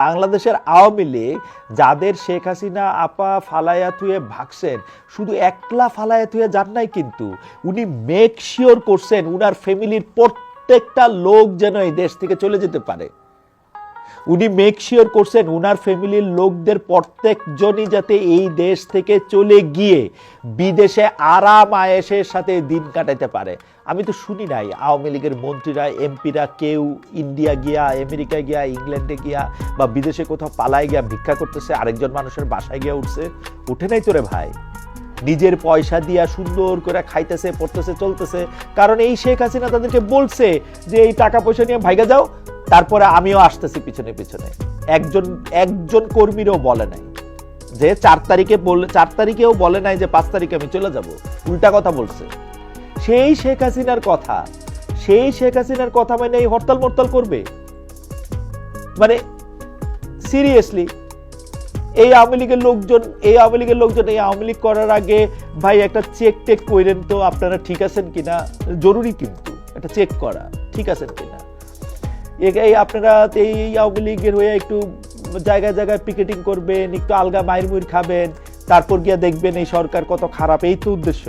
বাংলাদেশের আওয়ামী লীগ, যাদের শেখ হাসিনা আপা ফালায়া থুয়ে ভাগছেন, শুধু একলা ফালায়া থুয়ে যান নাই কিন্তু, উনি মেক শিওর করছেন উনার ফ্যামিলির প্রত্যেকটা লোক যেন এই দেশ থেকে চলে যেতে পারে। উনি মেক শিওর করছেন উনার ফ্যামিলির লোকদের প্রত্যেকজনই যাতে এই দেশ থেকে চলে গিয়ে বিদেশে আরাম আয়েসের সাথে দিন কাটাতে পারে। আমি তো শুনি নাই, আওয়ামী লীগের মন্ত্রীরা, এমপিরা কেউ ইন্ডিয়া গিয়া, আমেরিকা গিয়া, ইংল্যান্ডে গিয়া বা বিদেশে কোথাও পালায় গিয়া ভিক্ষা করতেছে, আরেকজন মানুষের বাসায় গিয়া উঠছে, উঠে নাই তোরে ভাই। নিজের পয়সা দিয়া সুন্দর করে খাইতেছে, পড়তেছে, চলতেছে। কারণ এই শেখ হাসিনা তাদেরকে বলছে যে, এই টাকা পয়সা নিয়ে ভাইগা যাও তারপরে আমিও আসতেছি পিছনে পিছনে। একজন একজন কর্মীরও বলে নাই। যে চার তারিখে বললে, চার তারিখেও বলে নাই যে পাঁচ তারিখে আমি চলে যাব। উল্টা কথা বলছে। সেই শেখ হাসিনার কথা, সেই শেখ হাসিনার কথা মানে এই হরতাল মরতাল করবে? মানে সিরিয়াসলি এই আওয়ামী লীগের লোকজন, এই আওয়ামী লীগের লোকজন, এই আওয়ামী লীগ করার আগে ভাই একটা চেক টেক করেন তো, আপনারা ঠিক আছেন কিনা? জরুরি কিন্তু, একটা চেক করা। ঠিক আছেন কিনা? এই আপনারা এই আওয়ামী লীগের হয়ে একটু জায়গায় জায়গায় পিকেটিং করবেন, একটু আলগা মায়ের মুড় খাবেন, তারপর গিয়ে দেখবেন এই সরকার কত খারাপ, এই তো উদ্দেশ্য।